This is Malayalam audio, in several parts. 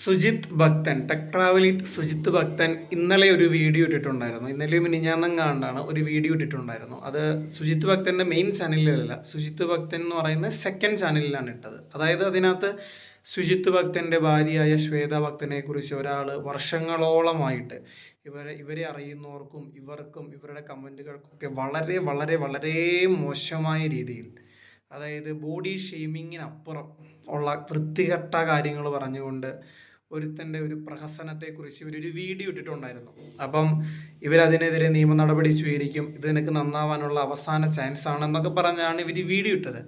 സുജിത് ഭക്തൻ ടെക് ട്രാവലിറ്റ് സുജിത് ഭക്തൻ ഇന്നലെ ഒരു വീഡിയോ ഇട്ടിട്ടുണ്ടായിരുന്നു. ഇന്നലെ മിനിഞ്ഞാന്നങ്ങാണ്ടാണ് ഒരു വീഡിയോ ഇട്ടിട്ടുണ്ടായിരുന്നു. അത് സുജിത് ഭക്തന്റെ മെയിൻ ചാനലിലല്ല സുജിത് ഭക്തൻ എന്ന് പറയുന്ന സെക്കൻഡ് ചാനലിലാണ് ഇട്ടത്. അതായത് അതിനകത്ത് സുജിത് ഭക്തന്റെ ഭാര്യയായ ശ്വേത ഭക്തനെ കുറിച്ച് ഒരാൾ വർഷങ്ങളോളമായിട്ട് ഇവരെ ഇവരെ അറിയുന്നവർക്കും ഇവർക്കും ഇവരുടെ കമന്റുകൾക്കൊക്കെ വളരെ വളരെ വളരെ മോശമായ രീതിയിൽ അതായത് ബോഡി ഷെയ്മിങ്ങിനപ്പുറം ഉള്ള വൃത്തികെട്ട കാര്യങ്ങൾ പറഞ്ഞുകൊണ്ട് ഒരുത്തന്റെ ഒരു പ്രഹസനത്തെക്കുറിച്ച് ഇവരൊരു വീഡിയോ ഇട്ടിട്ടുണ്ടായിരുന്നു. അപ്പം ഇവരതിനെതിരെ നിയമ നടപടി സ്വീകരിക്കും. ഇത് നിനക്ക് നന്നാവാനുള്ള അവസാന ചാൻസ് ആണെന്നൊക്കെ പറഞ്ഞാണ് ഇവർ വീഡിയോ ഇട്ടത്.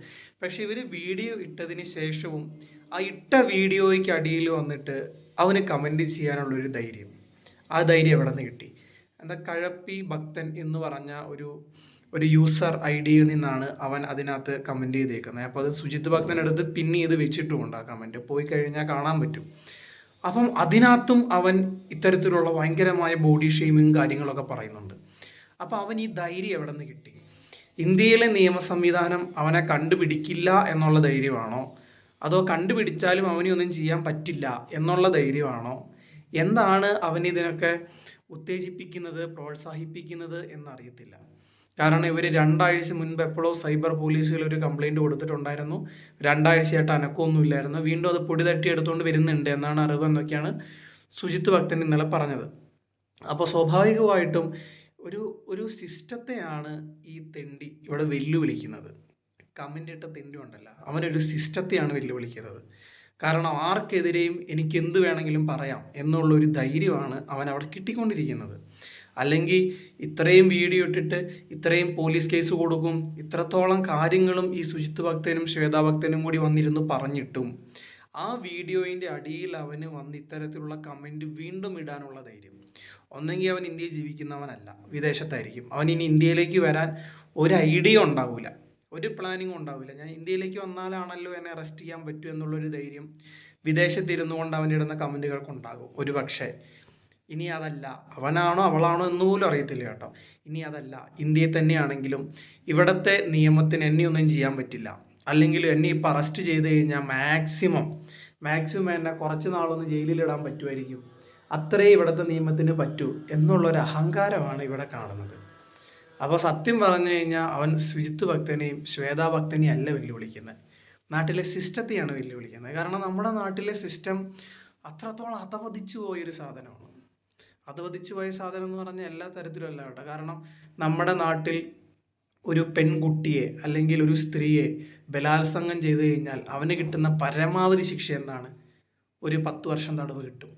പക്ഷെ ഇവർ വീഡിയോ ഇട്ടതിന് ശേഷവും ആ ഇട്ട വീഡിയോയ്ക്ക് അടിയിൽ വന്നിട്ട് അവന് കമന്റ് ചെയ്യാനുള്ളൊരു ധൈര്യം. ആ ധൈര്യം എവിടെ നിന്ന് കിട്ടി? എന്താ കഴപ്പി ഭക്തൻ എന്ന് പറഞ്ഞ ഒരു ഒരു യൂസർ ഐ ഡിയിൽ നിന്നാണ് അവൻ അതിനകത്ത് കമന്റ് ചെയ്തേക്കുന്നത്. അപ്പോൾ അത് സുജിത് ഭക്തനടുത്ത് പിന്നെ ഇത് വെച്ചിട്ടുമുണ്ട് ആ കമന്റ് പോയി കഴിഞ്ഞാൽ കാണാൻ പറ്റും. അപ്പം അതിനകത്തും അവൻ ഇത്തരത്തിലുള്ള ഭയങ്കരമായ ബോഡി ഷെയ്മിങ് കാര്യങ്ങളൊക്കെ പറയുന്നുണ്ട്. അപ്പോൾ അവൻ ഈ ധൈര്യം എവിടെ നിന്ന് കിട്ടി? ഇന്ത്യയിലെ നിയമ സംവിധാനം അവനെ കണ്ടുപിടിക്കില്ല എന്നുള്ള ധൈര്യമാണോ? അതോ കണ്ടുപിടിച്ചാലും അവനെയൊന്നും ചെയ്യാൻ പറ്റില്ല എന്നുള്ള ധൈര്യമാണോ? എന്താണ് അവനിതിനൊക്കെ ഉത്തേജിപ്പിക്കുന്നത് പ്രോത്സാഹിപ്പിക്കുന്നത് എന്നറിയത്തില്ല. കാരണം ഇവർ രണ്ടാഴ്ച മുൻപ് എപ്പോഴോ സൈബർ പോലീസിൽ ഒരു കംപ്ലൈന്റ് കൊടുത്തിട്ടുണ്ടായിരുന്നു. രണ്ടാഴ്ചയായിട്ട് അനക്കമൊന്നുമില്ലായിരുന്നു. വീണ്ടും അത് പൊടി തട്ടി എടുത്തുകൊണ്ട് വരുന്നുണ്ട് എന്നാണ് അറിവ് എന്നൊക്കെയാണ് സുജിത്ത് ഭക്തൻ ഇന്നലെ പറഞ്ഞത്. അപ്പോൾ സ്വാഭാവികമായിട്ടും ഒരു ഒരു സിസ്റ്റത്തെയാണ് ഈ തെണ്ടി ഇവിടെ വെല്ലുവിളിക്കുന്നത്. കമന്റ് ഇട്ട തെണ്ടി ഉണ്ടല്ല. അവനൊരു സിസ്റ്റത്തെയാണ് വെല്ലുവിളിക്കുന്നത്. കാരണം ആർക്കെതിരെയും എനിക്ക് എന്ത് വേണമെങ്കിലും പറയാം എന്നുള്ളൊരു ധൈര്യമാണ് അവൻ അവിടെ കിട്ടിക്കൊണ്ടിരിക്കുന്നത്. അല്ലെങ്കിൽ ഇത്രയും വീഡിയോ ഇട്ടിട്ട് ഇത്രയും പോലീസ് കേസ് കൊടുക്കും ഇത്രത്തോളം കാര്യങ്ങളും ഈ സുജിത് ഭക്തനും ശ്വേതാ ഭക്തനും കൂടി വന്നിരുന്നു പറഞ്ഞിട്ടും ആ വീഡിയോയിന്റെ അടിയിൽ അവന് വന്ന് ഇത്തരത്തിലുള്ള കമന്റ് വീണ്ടും ഇടാനുള്ള ധൈര്യം. ഒന്നെങ്കിൽ അവൻ ഇന്ത്യയിൽ ജീവിക്കുന്നവനല്ല വിദേശത്തായിരിക്കും. അവൻ ഇനി ഇന്ത്യയിലേക്ക് വരാൻ ഒരു ഐഡിയ ഉണ്ടാവില്ല ഒരു പ്ലാനിങ്ങും ഉണ്ടാവില്ല ഞാൻ ഇന്ത്യയിലേക്ക് വന്നാലാണല്ലോ എന്നെ അറസ്റ്റ് ചെയ്യാൻ പറ്റൂ എന്നുള്ളൊരു ധൈര്യം വിദേശത്തിരുന്നു കൊണ്ട് അവൻ ഇടുന്ന കമന്റുകൾക്കുണ്ടാകും ഒരു പക്ഷേ ഇനി അതല്ല. അവനാണോ അവളാണോ എന്ന് പോലും അറിയത്തില്ല കേട്ടോ. ഇനി അതല്ല. ഇന്ത്യയിൽ തന്നെയാണെങ്കിലും ഇവിടുത്തെ നിയമത്തിന് എന്നെ ഒന്നും ചെയ്യാൻ പറ്റില്ല. അല്ലെങ്കിൽ എന്നെ ഇപ്പോൾ അറസ്റ്റ് ചെയ്ത് കഴിഞ്ഞാൽ മാക്സിമം മാക്സിമം എന്നെ കുറച്ച് നാളൊന്ന് ജയിലിലിടാൻ പറ്റുമായിരിക്കും. അത്രേ ഇവിടുത്തെ നിയമത്തിന് പറ്റൂ എന്നുള്ളൊരു അഹങ്കാരമാണ് ഇവിടെ കാണുന്നത്. അപ്പോൾ സത്യം പറഞ്ഞു കഴിഞ്ഞാൽ അവൻ ശുചിത്വ ഭക്തനെയും ശ്വേതാ ഭക്തനെയും അല്ല വെല്ലുവിളിക്കുന്നത്. നാട്ടിലെ സിസ്റ്റത്തെയാണ് വെല്ലുവിളിക്കുന്നത്. കാരണം നമ്മുടെ നാട്ടിലെ സിസ്റ്റം അത്രത്തോളം അധപതിച്ചു പോയൊരു സാധനമാണ്. അധപതിച്ചു പോയ സാധനം എന്ന് പറഞ്ഞാൽ എല്ലാ തരത്തിലും അല്ല കേട്ടോ. കാരണം നമ്മുടെ നാട്ടിൽ ഒരു പെൺകുട്ടിയെ അല്ലെങ്കിൽ ഒരു സ്ത്രീയെ ബലാത്സംഗം ചെയ്തു കഴിഞ്ഞാൽ അവന് കിട്ടുന്ന പരമാവധി ശിക്ഷ എന്താണ്? ഒരു പത്ത് വർഷം തടവ് കിട്ടും.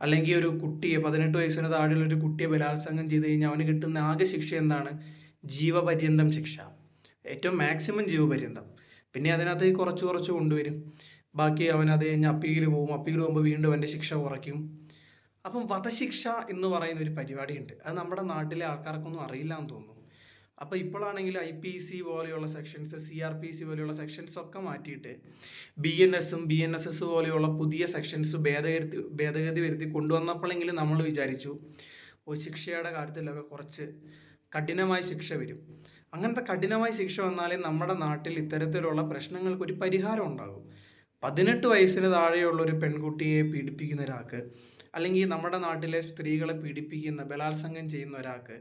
അല്ലെങ്കിൽ ഒരു കുട്ടിയെ പതിനെട്ട് വയസ്സിന് താഴെയുള്ള ഒരു കുട്ടിയെ ബലാത്സംഗം ചെയ്തു കഴിഞ്ഞാൽ അവന് കിട്ടുന്ന ആകെ ശിക്ഷ എന്താണ്? ജീവപര്യന്തം ശിക്ഷ. ഏറ്റവും മാക്സിമം ജീവപര്യന്തം. പിന്നെ അതിനകത്ത് കുറച്ച് കുറച്ച് കൊണ്ടുവരും. ബാക്കി അവൻ അത് കഴിഞ്ഞ് അപ്പീൽ പോകും. അപ്പീൽ പോകുമ്പോൾ വീണ്ടും അവന്റെ ശിക്ഷ കുറയ്ക്കും. അപ്പം വധശിക്ഷ എന്ന് പറയുന്ന ഒരു പരിപാടിയുണ്ട്. അത് നമ്മുടെ നാട്ടിലെ ആൾക്കാർക്കൊന്നും അറിയില്ല എന്ന് തോന്നുന്നു. അപ്പോൾ ഇപ്പോഴാണെങ്കിൽ ഐ പി സി പോലെയുള്ള sections C R P C പോലെയുള്ള സെക്ഷൻസ് ഒക്കെ മാറ്റിയിട്ട് ബി എൻ എസും ബി എൻ എസ് എസ് പോലെയുള്ള പുതിയ സെക്ഷൻസ് ഭേദഗതി ഭേദഗതി വരുത്തി കൊണ്ടുവന്നപ്പോഴെങ്കിലും നമ്മൾ വിചാരിച്ചു ഒരു ശിക്ഷയുടെ കാര്യത്തിലൊക്കെ കുറച്ച് കഠിനമായ ശിക്ഷ വരും. അങ്ങനത്തെ കഠിനമായ ശിക്ഷ വന്നാലേ നമ്മുടെ നാട്ടിൽ ഇത്തരത്തിലുള്ള പ്രശ്നങ്ങൾക്ക് ഒരു പരിഹാരം ഉണ്ടാകും. പതിനെട്ട് വയസ്സിന് താഴെയുള്ള ഒരു പെൺകുട്ടിയെ പീഡിപ്പിക്കുന്ന ഒരാൾക്ക് അല്ലെങ്കിൽ നമ്മുടെ നാട്ടിലെ സ്ത്രീകളെ പീഡിപ്പിക്കുന്ന ബലാത്സംഗം ചെയ്യുന്ന ഒരാൾക്ക്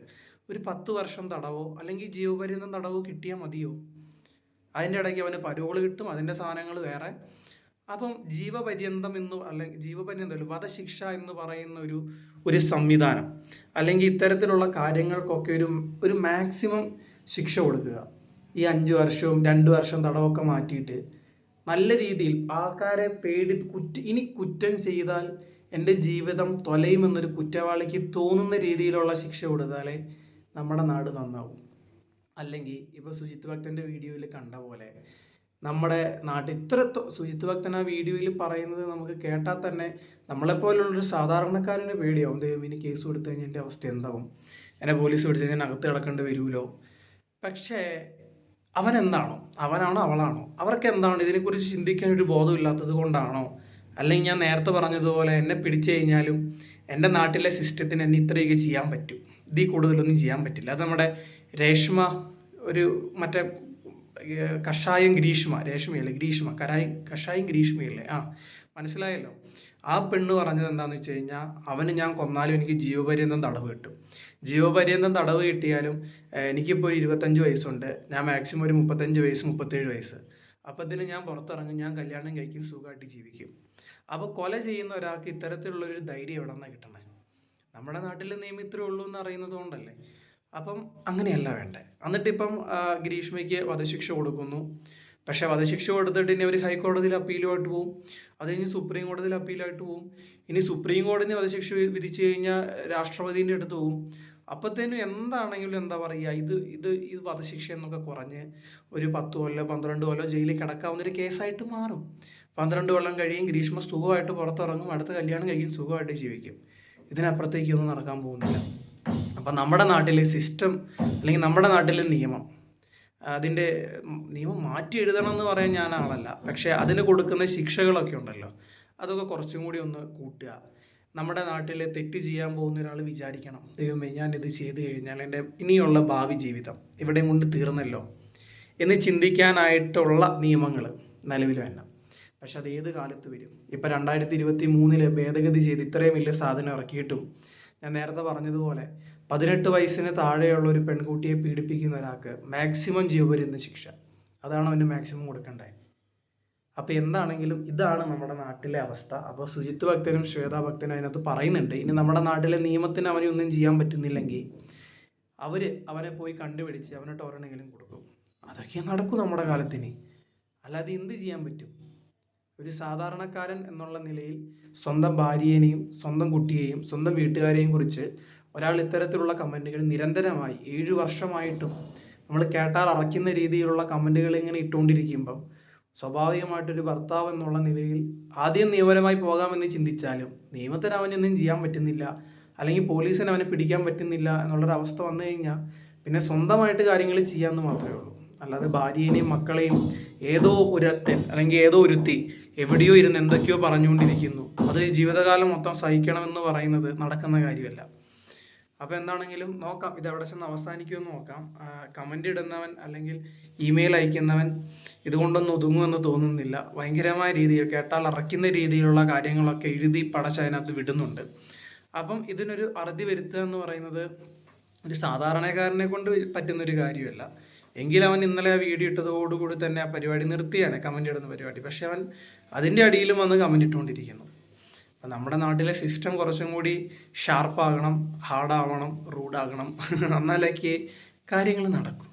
ഒരു പത്ത് വർഷം തടവോ അല്ലെങ്കിൽ ജീവപര്യന്തം തടവോ കിട്ടിയാൽ മതിയോ? അതിന്റെ ഇടയ്ക്ക് അവന് പരോൾ കിട്ടും അതിന്റെ സാധനങ്ങൾ വേറെ. അപ്പം ജീവപര്യന്തം എന്ന് അല്ലെങ്കിൽ ജീവപര്യന്തം വധശിക്ഷ എന്ന് പറയുന്ന ഒരു ഒരു സംവിധാനം അല്ലെങ്കിൽ ഇത്തരത്തിലുള്ള കാര്യങ്ങൾക്കൊക്കെ ഒരു ഒരു മാക്സിമം ശിക്ഷ കൊടുക്കുക. ഈ അഞ്ച് വർഷവും രണ്ട് വർഷം തടവൊക്കെ മാറ്റിയിട്ട് നല്ല രീതിയിൽ ആൾക്കാരെ പേടി കുറ്റ ഇനി കുറ്റം ചെയ്താൽ എന്റെ ജീവിതം തൊലയുമെന്നൊരു കുറ്റവാളിക്ക് തോന്നുന്ന രീതിയിലുള്ള ശിക്ഷ കൊടുത്താലേ നമ്മുടെ നാട് നന്നാവും. അല്ലെങ്കിൽ ഇപ്പോൾ സുജിത് ഭക്തന്റെ വീഡിയോയിൽ കണ്ട പോലെ നമ്മുടെ നാട്ടിൽ ഇത്ര സുജിത് ഭക്തൻ ആ വീഡിയോയിൽ പറയുന്നത് നമുക്ക് കേട്ടാൽ തന്നെ നമ്മളെപ്പോലുള്ളൊരു സാധാരണക്കാരന് പേടിയാവും. ദൈവം ഇനി കേസ് കൊടുത്തു കഴിഞ്ഞാൽ എന്റെ അവസ്ഥ എന്താവും? എന്നെ പോലീസ് പിടിച്ചു കഴിഞ്ഞാൽ അകത്ത് കിടക്കേണ്ടി വരുമല്ലോ പക്ഷേ അവൻ എന്താണോ? അവനാണോ അവളാണോ? അവർക്ക് എന്താണ്? ഇതിനെക്കുറിച്ച് ചിന്തിക്കാൻ ഒരു ബോധമില്ലാത്തത് കൊണ്ടാണോ? അല്ലെങ്കിൽ ഞാൻ നേരത്തെ പറഞ്ഞതുപോലെ എന്നെ പിടിച്ചു കഴിഞ്ഞാലും എന്റെ നാട്ടിലെ സിസ്റ്റത്തിന് എന്നെ ഇത്രയൊക്കെ ചെയ്യാൻ പറ്റും. ഇതിൽ കൂടുതലൊന്നും ചെയ്യാൻ പറ്റില്ല. അത് നമ്മുടെ രേഷ്മ ഒരു മറ്റേ കഷായം ഗ്രീഷ്മ രേഷ്മയല്ലേ? ഗ്രീഷ്മ കരായ കഷായം ഗ്രീഷ്മയല്ലേ? ആ മനസ്സിലായല്ലോ? ആ പെണ്ണ് പറഞ്ഞത് എന്താണെന്ന് വെച്ച് കഴിഞ്ഞാൽ അവന് ഞാൻ കൊന്നാലും എനിക്ക് ജീവപര്യന്തം തടവ് കിട്ടും. ജീവപര്യന്തം തടവ് കിട്ടിയാലും എനിക്കിപ്പോൾ ഇരുപത്തഞ്ച് വയസ്സുണ്ട്. ഞാൻ മാക്സിമം ഒരു മുപ്പത്തഞ്ച് വയസ്സ് മുപ്പത്തേഴ് വയസ്സ്. അപ്പോൾ ഇതിന് ഞാൻ പുറത്തിറങ്ങും ഞാൻ കല്യാണം കഴിക്കും സുഖമായിട്ട് ജീവിക്കും. അപ്പോൾ കൊല ചെയ്യുന്ന ഒരാൾക്ക് ഇത്തരത്തിലുള്ളൊരു ധൈര്യം എവിടെ നിന്നാണ് കിട്ടണേ? നമ്മുടെ നാട്ടിൽ നിയമം ഇത്രേ ഉള്ളൂ എന്ന് അറിയുന്നത് കൊണ്ടല്ലേ? അപ്പം അങ്ങനെയല്ല വേണ്ടേ? എന്നിട്ടിപ്പം ഗ്രീഷ്മയ്ക്ക് വധശിക്ഷ കൊടുക്കുന്നു. പക്ഷേ വധശിക്ഷ കൊടുത്തിട്ട് ഇനി അവർ ഹൈക്കോടതിയിൽ അപ്പീലുമായിട്ട് പോവും. അത് കഴിഞ്ഞ് സുപ്രീം കോടതിയിൽ അപ്പീലായിട്ട് പോവും. ഇനി സുപ്രീം കോടതി വധശിക്ഷ വിധിച്ചു കഴിഞ്ഞാൽ രാഷ്ട്രപതിന്റെ അടുത്ത് പോകും അപ്പോഴത്തേനും എന്താണെങ്കിലും എന്താ പറയുക ഇത് ഇത് ഇത് വധശിക്ഷ എന്നൊക്കെ കുറഞ്ഞ് ഒരു പത്ത് കൊല്ലോ പന്ത്രണ്ട് കൊല്ലോ ജയിലിൽ കിടക്കാവുന്ന ഒരു കേസായിട്ട് മാറും. പന്ത്രണ്ട് കൊല്ലം കഴിയും ഗ്രീഷ്മ സുഖമായിട്ട് പുറത്തിറങ്ങും അടുത്ത കല്യാണം കഴിയും സുഖമായിട്ട് ജീവിക്കും. ഇതിനപ്പുറത്തേക്കൊന്നും നടക്കാൻ പോകുന്നില്ല. അപ്പം നമ്മുടെ നാട്ടിലെ സിസ്റ്റം അല്ലെങ്കിൽ നമ്മുടെ നാട്ടിലെ നിയമം അതിന്റെ നിയമം മാറ്റി എഴുതണം എന്ന് പറയാൻ ഞാൻ ആളല്ല. പക്ഷേ അതിന് കൊടുക്കുന്ന ശിക്ഷകളൊക്കെ ഉണ്ടല്ലോ. അതൊക്കെ കുറച്ചും കൂടി ഒന്ന് കൂട്ടുക. നമ്മുടെ നാട്ടിൽ തെറ്റ് ചെയ്യാൻ പോകുന്ന ഒരാൾ വിചാരിക്കണം. ദൈവമേ ഇത് ചെയ്തു കഴിഞ്ഞാൽ എന്റെ ഇനിയുള്ള ഭാവി ജീവിതം ഇവിടെ കൊണ്ട് തീർന്നല്ലോ എന്ന് ചിന്തിക്കാനായിട്ടുള്ള നിയമങ്ങൾ നിലവിൽ വരണം. പക്ഷെ അത് ഏത് കാലത്ത് വരും? ഇപ്പം രണ്ടായിരത്തി ഇരുപത്തി മൂന്നിൽ ഭേദഗതി ചെയ്ത് ഇത്രയും വലിയ സാധനം ഇറക്കിയിട്ടും ഞാൻ നേരത്തെ പറഞ്ഞതുപോലെ പതിനെട്ട് വയസ്സിന് താഴെയുള്ള ഒരു പെൺകുട്ടിയെ പീഡിപ്പിക്കുന്ന ഒരാൾക്ക് മാക്സിമം ജീവപര്യന്ത ശിക്ഷ അതാണ് അവന് മാക്സിമം കൊടുക്കേണ്ടത്. അപ്പോൾ എന്താണെങ്കിലും ഇതാണ് നമ്മുടെ നാട്ടിലെ അവസ്ഥ. അപ്പോൾ സുജിത്ത് ഭക്തനും ശ്വേതാ ഭക്തനും അതിനകത്ത് പറയുന്നുണ്ട് ഇനി നമ്മുടെ നാട്ടിലെ നിയമത്തിന് അവനൊന്നും ചെയ്യാൻ പറ്റുന്നില്ലെങ്കിൽ അവർ അവനെ പോയി കണ്ടുപിടിച്ച് അവനെ ടോറണെങ്കിലും കൊടുക്കും. അതൊക്കെ നടക്കും നമ്മുടെ കാലത്തിന്. അല്ലാതെ എന്ത് ചെയ്യാൻ പറ്റും? ഒരു സാധാരണക്കാരൻ എന്നുള്ള നിലയിൽ സ്വന്തം ഭാര്യയെയും സ്വന്തം കുട്ടിയെയും സ്വന്തം വീട്ടുകാരെയും കുറിച്ച് ഒരാൾ ഇത്തരത്തിലുള്ള കമന്റുകൾ നിരന്തരമായി ഏഴു വർഷമായിട്ടും നമ്മൾ കേട്ടാൽ അറയ്ക്കുന്ന രീതിയിലുള്ള കമന്റുകൾ ഇങ്ങനെ ഇട്ടുകൊണ്ടിരിക്കുമ്പം സ്വാഭാവികമായിട്ടൊരു ഭർത്താവ് എന്നുള്ള നിലയിൽ ആദ്യം നിയമപരമായി പോകാമെന്ന് ചിന്തിച്ചാലും നിയമത്തിന് അവനൊന്നും ചെയ്യാൻ പറ്റുന്നില്ല. അല്ലെങ്കിൽ പോലീസിന് അവനെ പിടിക്കാൻ പറ്റുന്നില്ല എന്നുള്ളൊരവസ്ഥ വന്നു കഴിഞ്ഞാൽ പിന്നെ സ്വന്തമായിട്ട് കാര്യങ്ങൾ ചെയ്യാമെന്ന് മാത്രമേ ഉള്ളൂ. അല്ലാതെ ഭാര്യയെയും മക്കളെയും ഏതോ ഒരുത്തൻ അല്ലെങ്കിൽ ഏതോ ഒരുത്തി എവിടെയോ ഇരുന്ന് എന്തൊക്കെയോ പറഞ്ഞുകൊണ്ടിരിക്കുന്നു. അത് ജീവിതകാലം മൊത്തം സഹിക്കണമെന്ന് പറയുന്നത് നടക്കുന്ന കാര്യമല്ല. അപ്പോൾ എന്താണെങ്കിലും നോക്കാം. ഇത് എവിടെ ചെന്ന് അവസാനിക്കുമെന്ന് നോക്കാം. കമന്റ് ഇടുന്നവൻ അല്ലെങ്കിൽ ഇമെയിൽ അയക്കുന്നവൻ ഇതുകൊണ്ടൊന്നും ഒതുങ്ങുമെന്ന് തോന്നുന്നില്ല. ഭയങ്കരമായ രീതിയിൽ കേട്ടാൽ അറയ്ക്കുന്ന രീതിയിലുള്ള കാര്യങ്ങളൊക്കെ എഴുതി പടച്ച് അതിനകത്ത് വിടുന്നുണ്ട്. അപ്പം ഇതിനൊരു അറുതി വരുത്തുക എന്ന് പറയുന്നത് ഒരു സാധാരണക്കാരനെ കൊണ്ട് പറ്റുന്നൊരു കാര്യമല്ല. എങ്കിൽ അവൻ ഇന്നലെ ആ വീഡിയോ ഇട്ടതോടുകൂടി തന്നെ ആ പരിപാടി നിർത്തിയാണ് കമന്റ് ഇടുന്ന പരിപാടി. പക്ഷെ അവൻ അതിന്റെ അടിയിലും വന്ന് കമന്റ് ഇട്ടുകൊണ്ടിരിക്കുന്നു. നമ്മുടെ നാട്ടിലെ സിസ്റ്റം കുറച്ചും കൂടി ഷാർപ്പാകണം ഹാർഡാവണം റൂഡാകണം എന്നാലൊക്കെ കാര്യങ്ങൾ നടക്കും.